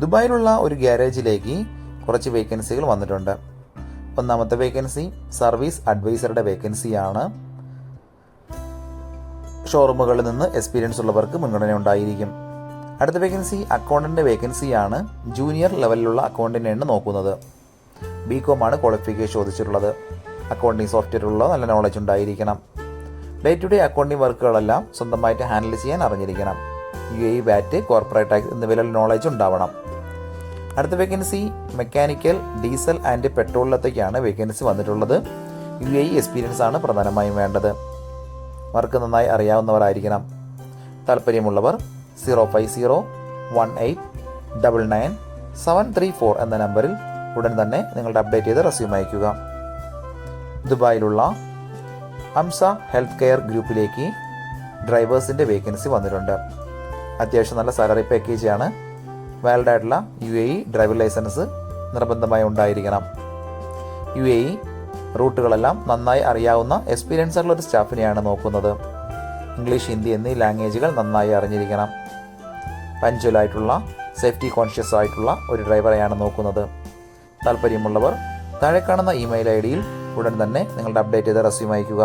ദുബായിലുള്ള ഒരു ഗ്യാരേജിലേക്ക് കുറച്ച് വേക്കൻസികൾ വന്നിട്ടുണ്ട്. ഒന്നാമത്തെ വേക്കൻസി സർവീസ് അഡ്വൈസറുടെ വേക്കൻസിയാണ് ഷോറൂമുകളിൽ നിന്ന് എക്സ്പീരിയൻസ് ഉള്ളവർക്ക് മുൻഗണന ഉണ്ടായിരിക്കും. അടുത്ത വേക്കൻസി അക്കൗണ്ടന്റ് വേക്കൻസിയാണ് ജൂനിയർ ലെവലിലുള്ള അക്കൗണ്ടിനെയാണ് നോക്കുന്നത്. ബി കോമാണ് ക്വാളിഫിക്കേഷൻ ചോദിച്ചിട്ടുള്ളത്. അക്കൗണ്ടിങ് സോഫ്റ്റ്വെയറിലുള്ള നല്ല നോളജ് ഉണ്ടായിരിക്കണം. ഡേ ടു ഡേ അക്കൗണ്ടിങ് വർക്കുകളെല്ലാം സ്വന്തമായിട്ട് ഹാൻഡിൽ ചെയ്യാൻ അറിഞ്ഞിരിക്കണം. U A VAT corporate tax എന്നിവയിലുള്ള knowledge ഉണ്ടാവണം. അടുത്ത വേക്കൻസി മെക്കാനിക്കൽ ഡീസൽ ആൻഡ് പെട്രോളിലത്തേക്കാണ് വേക്കൻസി വന്നിട്ടുള്ളത്. യു എ എക്സ്പീരിയൻസ് ആണ് പ്രധാനമായും വേണ്ടത്. വർക്ക് നന്നായി അറിയാവുന്നവരായിരിക്കണം. താല്പര്യമുള്ളവർ zero five zero one eight double nine seven three four എന്ന നമ്പറിൽ ഉടൻ തന്നെ നിങ്ങളുടെ അപ്ഡേറ്റ് ചെയ്ത് റെസ്യൂം അയയ്ക്കുക. ദുബായിലുള്ള അംസ ഹെൽത്ത് കെയർ ഗ്രൂപ്പിലേക്ക് ഡ്രൈവേഴ്സിന്റെ വേക്കൻസി വന്നിട്ടുണ്ട്. അത്യാവശ്യം നല്ല സാലറി പാക്കേജാണ് വാലിഡ് ആയിട്ടുള്ള U A E driving licence നിർബന്ധമായി ഉണ്ടായിരിക്കണം. യു എ ഇ റൂട്ടുകളെല്ലാം നന്നായി അറിയാവുന്ന എക്സ്പീരിയൻസ് ആയിട്ടുള്ള ഒരു സ്റ്റാഫിനെയാണ് നോക്കുന്നത്. ഇംഗ്ലീഷ് ഹിന്ദി എന്നീ ലാംഗ്വേജുകൾ നന്നായി അറിഞ്ഞിരിക്കണം. പഞ്ച്വലായിട്ടുള്ള സേഫ്റ്റി കോൺഷ്യസ് ആയിട്ടുള്ള ഒരു ഡ്രൈവറെയാണ് നോക്കുന്നത്. താല്പര്യമുള്ളവർ താഴെ കാണുന്ന ഇമെയിൽ ഐ ഡിയിൽ ഉടൻ തന്നെ നിങ്ങളുടെ അപ്ഡേറ്റ് ചെയ്ത റെസ്യൂം അയക്കുക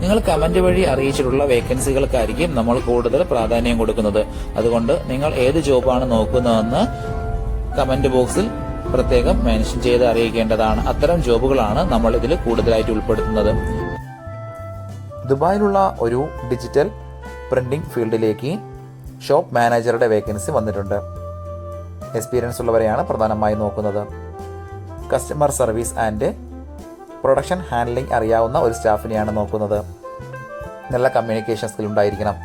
നിങ്ങൾ കമന്റ് വഴി അറിയിച്ചിട്ടുള്ള വേക്കൻസികൾക്കായിരിക്കും നമ്മൾ കൂടുതൽ പ്രാധാന്യം കൊടുക്കുന്നത്. അതുകൊണ്ട് നിങ്ങൾ ഏത് ജോബാണ് നോക്കുന്നതെന്ന് കമന്റ് ബോക്സിൽ പ്രത്യേകം മെൻഷൻ ചെയ്ത് അറിയിക്കേണ്ടതാണ്. അത്തരം ജോബുകളാണ് നമ്മൾ ഇതിൽ കൂടുതലായിട്ട് ഉൾപ്പെടുത്തുന്നത്. ദുബായിലുള്ള ഒരു ഡിജിറ്റൽ പ്രിന്റിംഗ് ഫീൽഡിലേക്ക് ഷോപ്പ് മാനേജറുടെ വേക്കൻസി വന്നിട്ടുണ്ട്. എക്സ്പീരിയൻസ് ഉള്ളവരെയാണ് പ്രധാനമായും നോക്കുന്നത്. Customer service and production handling അറിയാവുന്ന ഒരു സ്റ്റാഫിനെയാണ് നോക്കുന്നത്. നല്ല കമ്മ്യൂണിക്കേഷൻ സ്കിൽ ഉണ്ടായിരിക്കണം.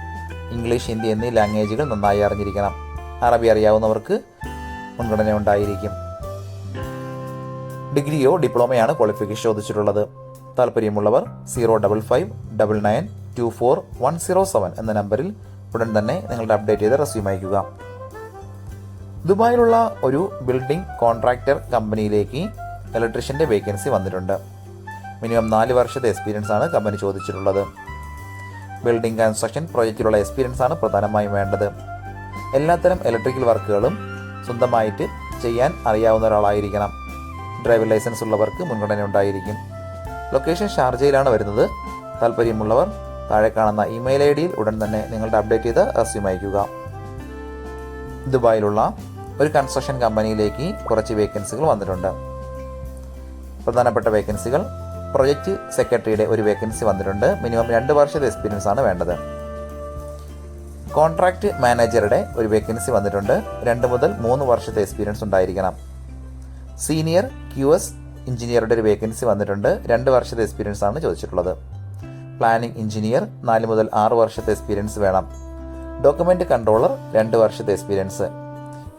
ഇംഗ്ലീഷ് ഹിന്ദി എന്നീ ലാംഗ്വേജുകൾ നന്നായി അറിഞ്ഞിരിക്കണം. അറബി അറിയാവുന്നവർക്ക് മുൻഗണന ഉണ്ടായിരിക്കും. ഡിഗ്രിയോ ഡിപ്ലോമയാണ് ക്വാളിഫിക്കേഷൻ ചോദിച്ചിട്ടുള്ളത്. താല്പര്യമുള്ളവർ zero double five double nine two four one zero seven എന്ന നമ്പറിൽ ഉടൻ തന്നെ നിങ്ങളുടെ അപ്ഡേറ്റ് ചെയ്ത് റെസ്യൂം അയക്കുക ദുബായിലുള്ള ഒരു ബിൽഡിംഗ് കോൺട്രാക്ടർ കമ്പനിയിലേക്ക് ഇലക്ട്രീഷ്യന്റെ വേക്കൻസി വന്നിട്ടുണ്ട്. മിനിമം നാല് വർഷത്തെ എക്സ്പീരിയൻസ് ആണ് കമ്പനി ചോദിച്ചിട്ടുള്ളത്. ബിൽഡിംഗ് കൺസ്ട്രക്ഷൻ പ്രോജക്റ്റിലുള്ള എക്സ്പീരിയൻസ് ആണ് പ്രധാനമായും വേണ്ടത്. എല്ലാത്തരം ഇലക്ട്രിക്കൽ വർക്കുകളും സ്വന്തമായിട്ട് ചെയ്യാൻ അറിയാവുന്ന ഒരാളായിരിക്കണം. ഡ്രൈവിംഗ് ലൈസൻസ് ഉള്ളവർക്ക് മുൻഗണന ഉണ്ടായിരിക്കും. ലൊക്കേഷൻ ഷാർജയിലാണ് വരുന്നത്. താല്പര്യമുള്ളവർ താഴെ കാണുന്ന ഇമെയിൽ ഐ ഡിയിൽ ഉടൻ തന്നെ നിങ്ങളുടെ അപ്ഡേറ്റ് ചെയ്ത റെസ്യൂം അയക്കുക ദുബായിലുള്ള ഒരു കൺസ്ട്രക്ഷൻ കമ്പനിയിലേക്ക് കുറച്ച് വേക്കൻസികൾ വന്നിട്ടുണ്ട്. പ്രധാനപ്പെട്ട വേക്കൻസികൾ പ്രൊജക്ട് സെക്രട്ടറിയുടെ ഒരു വേക്കൻസി വന്നിട്ടുണ്ട്. മിനിമം രണ്ട് വർഷത്തെ എക്സ്പീരിയൻസ് ആണ് വേണ്ടത്. കോൺട്രാക്ട് മാനേജറുടെ ഒരു വേക്കൻസി വന്നിട്ടുണ്ട്. രണ്ട് മുതൽ മൂന്ന് വർഷത്തെ എക്സ്പീരിയൻസ് ഉണ്ടായിരിക്കണം. സീനിയർ ക്യു എസ് എഞ്ചിനീയറുടെ ഒരു വേക്കൻസി വന്നിട്ടുണ്ട്. രണ്ട് വർഷത്തെ എക്സ്പീരിയൻസ് ആണ് ചോദിച്ചിട്ടുള്ളത്. പ്ലാനിംഗ് എഞ്ചിനീയർ നാല് മുതൽ ആറ് വർഷത്തെ എക്സ്പീരിയൻസ് വേണം. ഡോക്യുമെന്റ് കൺട്രോളർ രണ്ട് വർഷത്തെ experience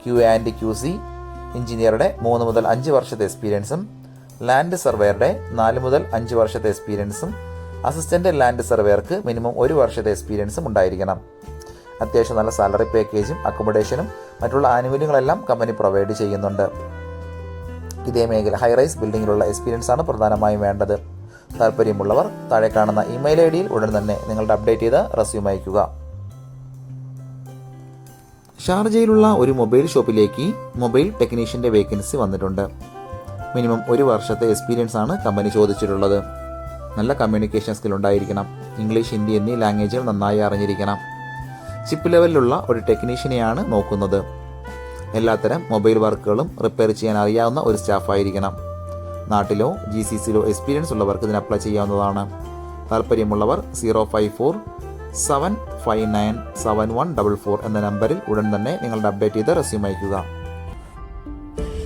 Q and Q C എഞ്ചിനീയറുടെ മൂന്ന് മുതൽ അഞ്ച് വർഷത്തെ എക്സ്പീരിയൻസും ലാൻഡ് സർവേയറുടെ നാല് മുതൽ അഞ്ച് വർഷത്തെ എക്സ്പീരിയൻസും അസിസ്റ്റന്റ് ലാൻഡ് സർവേയർക്ക് മിനിമം ഒരു വർഷത്തെ എക്സ്പീരിയൻസും ഉണ്ടായിരിക്കണം. അത്യാവശ്യം നല്ല സാലറി പാക്കേജും അക്കോമഡേഷനും മറ്റുള്ള ആനുകൂല്യങ്ങളെല്ലാം കമ്പനി പ്രൊവൈഡ് ചെയ്യുന്നുണ്ട്. ഇതേ മേഖല ഹൈറൈസ് ബിൽഡിങ്ങിലുള്ള എക്സ്പീരിയൻസ് ആണ് പ്രധാനമായും വേണ്ടത്. താല്പര്യമുള്ളവർ താഴെ കാണുന്ന ഇമെയിൽ ഐ ഡിയിൽ ഉടൻ തന്നെ നിങ്ങളുടെ അപ്ഡേറ്റ് ചെയ്ത റെസ്യൂം അയക്കുക ഷാർജയിലുള്ള ഒരു മൊബൈൽ ഷോപ്പിലേക്ക് മൊബൈൽ ടെക്നീഷ്യന്റെ വേക്കൻസി വന്നിട്ടുണ്ട്. മിനിമം ഒരു വർഷത്തെ എക്സ്പീരിയൻസ് ആണ് കമ്പനി ചോദിച്ചിട്ടുള്ളത്. നല്ല കമ്മ്യൂണിക്കേഷൻ സ്കിൽ ഉണ്ടായിരിക്കണം. ഇംഗ്ലീഷ് ഹിന്ദി എന്നീ ലാംഗ്വേജുകൾ നന്നായി അറിഞ്ഞിരിക്കണം. ചിപ്പ് ലെവലിലുള്ള ഒരു ടെക്നീഷ്യനെയാണ് നോക്കുന്നത്. എല്ലാത്തരം മൊബൈൽ വർക്കുകളും റിപ്പയർ ചെയ്യാൻ അറിയാവുന്ന ഒരു സ്റ്റാഫായിരിക്കണം നാട്ടിലോ ജി സി സിയിലോ എക്സ്പീരിയൻസ് ഉള്ളവർക്ക് ഇതിന് അപ്ലൈ ചെയ്യാവുന്നതാണ്. താല്പര്യമുള്ളവർ zero five four seven five nine seven one double four എന്ന നമ്പറിൽ ഉടൻ തന്നെ നിങ്ങളുടെ അപ്ഡേറ്റ് ചെയ്ത് റെസ്യൂം അയയ്ക്കുക.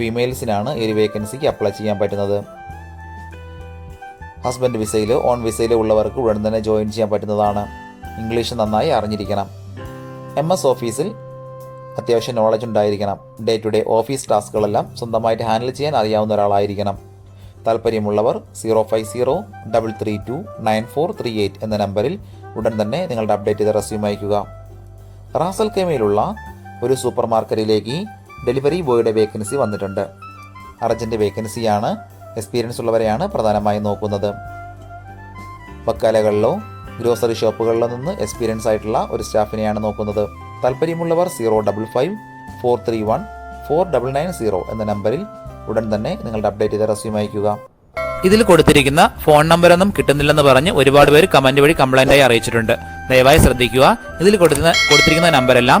ഫീമെയിൽസിനാണ് ഈ ഒരു വേക്കൻസിക്ക് അപ്ലൈ ചെയ്യാൻ പറ്റുന്നത്. ഹസ്ബൻഡ് വിസയിലോ ഓൺ വിസയിലോ ഉള്ളവർക്ക് ഉടൻ തന്നെ ജോയിൻ ചെയ്യാൻ പറ്റുന്നതാണ്. ഇംഗ്ലീഷ് നന്നായി അറിഞ്ഞിരിക്കണം. എം എസ് ഓഫീസിൽ അത്യാവശ്യം നോളജ് ഉണ്ടായിരിക്കണം. ഡേ ടു ഡേ ഓഫീസ് ടാസ്കുകളെല്ലാം സ്വന്തമായിട്ട് ഹാൻഡിൽ ചെയ്യാൻ അറിയാവുന്ന ഒരാളായിരിക്കണം. താല്പര്യമുള്ളവർ zero five zero double three two nine four three eight എന്ന നമ്പറിൽ ഉടൻ തന്നെ നിങ്ങളുടെ അപ്ഡേറ്റ് ചെയ്ത റെസ്യൂം അയക്കുക റാസൽ കെമയിലുള്ള ഒരു സൂപ്പർ മാർക്കറ്റിലേക്ക് ഡെലിവറി ബോയുടെ വേക്കൻസി വന്നിട്ടുണ്ട്. അർജന്റ് വേക്കൻസിയാണ് എക്സ്പീരിയൻസ് ഉള്ളവരെയാണ് പ്രധാനമായും നോക്കുന്നത്. വക്കാലകളിലോ ഗ്രോസറി ഷോപ്പുകളിലോ നിന്ന് എക്സ്പീരിയൻസ് ആയിട്ടുള്ള ഒരു സ്റ്റാഫിനെയാണ് നോക്കുന്നത്. താല്പര്യമുള്ളവർ zero double five four three one four double nine zero എന്ന നമ്പറിൽ ഉടൻ തന്നെ നിങ്ങളുടെ അപ്ഡേറ്റ് ചെയ്ത റെസ്യൂം അയക്കുക ഇതിൽ കൊടുത്തിരിക്കുന്ന ഫോൺ നമ്പറൊന്നും കിട്ടുന്നില്ലെന്ന് പറഞ്ഞ് ഒരുപാട് പേര് കമന്റ് വഴി കംപ്ലൈന്റ് ആയി അറിയിച്ചിട്ടുണ്ട്. ദയവായി ശ്രദ്ധിക്കുക. ഇതിൽ കൊടുക്കുന്ന കൊടുത്തിരിക്കുന്ന നമ്പരെല്ലാം